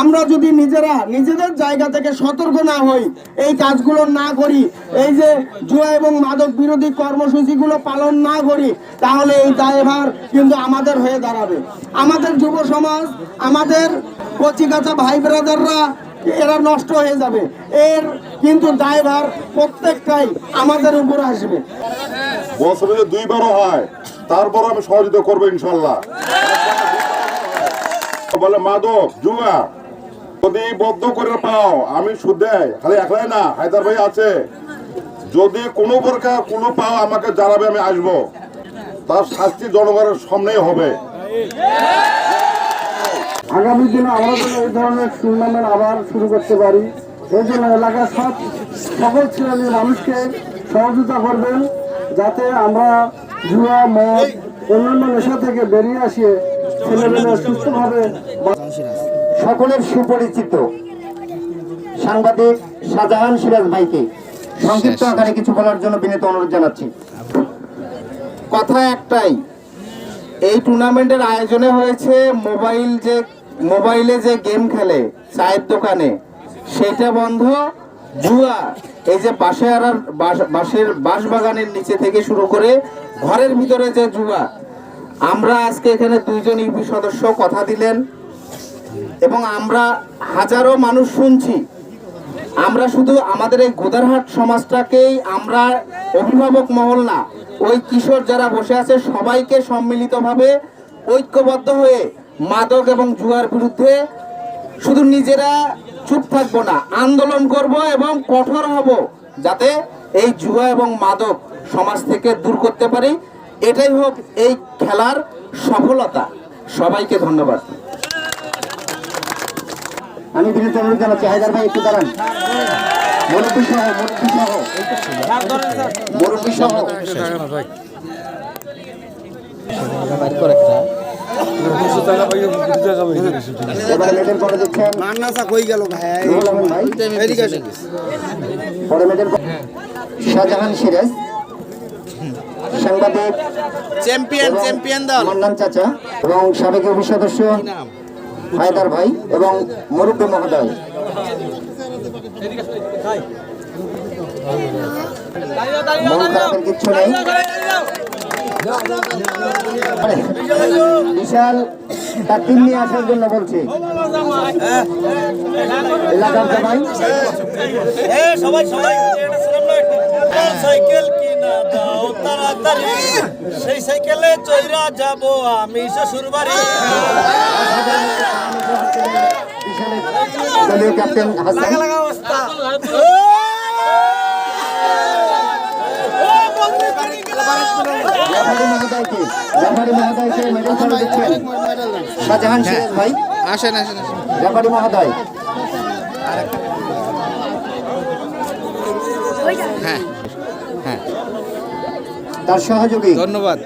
আমরা যদি নিজেরা, নিজেদের জায়গা থেকে সতর্ক না হই, এই কাজগুলো না করি, এই যে জুয়া এবং মাদক বিরোধী কর্মসূচিগুলো পালন না করি, তাহলে এই দায়ভার কিন্তু আমাদের হয়ে দাঁড়াবে। আমাদের যুব সমাজ, আমাদের কচিকাচা ভাই ব্রাদাররা, এরা নষ্ট হয়ে যাবে। এর কিন্তু দায়ভার প্রত্যেকটাই আমাদের উপর আসবে। বছরে দুইবারও হয় তারপর আমি সহযোগিতা করব ইনশাল্লাহ। বলে মাদক, জুয়া যদি বদ্ধ করে পাও, আমি সুদে খালি একলাই না, হায়দার ভাই আছে। যদি কোনো প্রকার কোনো পাও আমাকে জানাবে, আমি আসব। তার শাস্তি জনগণের সামনেই হবে। আগামী দিনে আমরা যেন এই ধরনের টুর্নামেন্ট আবার শুরু করতে পারি। এই জন্য এলাকার সব সকল শ্রেণির মানুষকে সহযোগিতা করবেন, যাতে আমরা জুয়া মদ, অন্যান্য নেশা থেকে বেরিয়ে আসিয়ে ছেলেমেয়েরা সুস্থভাবে সকলের সুপরিচিত সাংবাদিক শাহজাহান সিরাজ ভাইকে সংক্ষিপ্ত আকারে কিছু বলার জন্য বিনীত অনুরোধ জানাচ্ছি। কথা একটাই এই টুর্নামেন্টের আয়োজনে হয়েছে মোবাইল যে মোবাইলে যে গেম খেলে চায়ের দোকানে সেটা বন্ধ জুয়া এই যে বাসে আর বাসের বাঁশ বাগানের নিচে থেকে শুরু করে ঘরের ভিতরে যে জুয়া আমরা আজকে এখানে দুইজন ইউপি সদস্য কথা দিলেন। এবং আমরা হাজারো মানুষ শুনছি। আমরা শুধু আমাদের এই গোদারহাট সমাজটাকেই আমরা অভিভাবক মহল না, ওই কিশোর যারা বসে আছে সবাইকে সম্মিলিতভাবে ঐক্যবদ্ধ হয়ে মাদক এবং জুয়ার বিরুদ্ধে শুধু নিজেরা চুপ থাকব না, আন্দোলন করব এবং কঠোর হব, যাতে এই জুয়া এবং মাদক সমাজ থেকে দূর করতে পারি। এটাই হোক এই খেলার সফলতা। সবাইকে ধন্যবাদ। আমি বিনীত অনুরোধ জানাচ্ছি হায়দার ভাই একটু দাঁড়ান। মুরব্বী সহ মুরব্বী সহ। মুরব্বী সহ। শাহজাহান সিরাজ। সাংবাদিক। চ্যাম্পিয়ন চ্যাম্পিয়ন দল। চাচা এবং সাবেক ইউপি সদস্য হায়দার ভাই এবং মুরব্বী মহোদয়। মন খারাপের কিচ্ছু নেই। বিশাল তার টিম নিয়ে আসার জন্য বলছি। এলাকার জামাই। সবাই সবাই সাইকেল দাও তাড়াতাড়ি। সেই সাইকেলে চৈরা যাব আমি শ্বশুর বাড়ি ক্যাপ্টেন হাসান। শাহজাহান সিরাজ ভাই। আসেন আসেন আসেন। মহোদয়। হ্যাঁ হ্যাঁ। তার সহযোগী। ধন্যবাদ।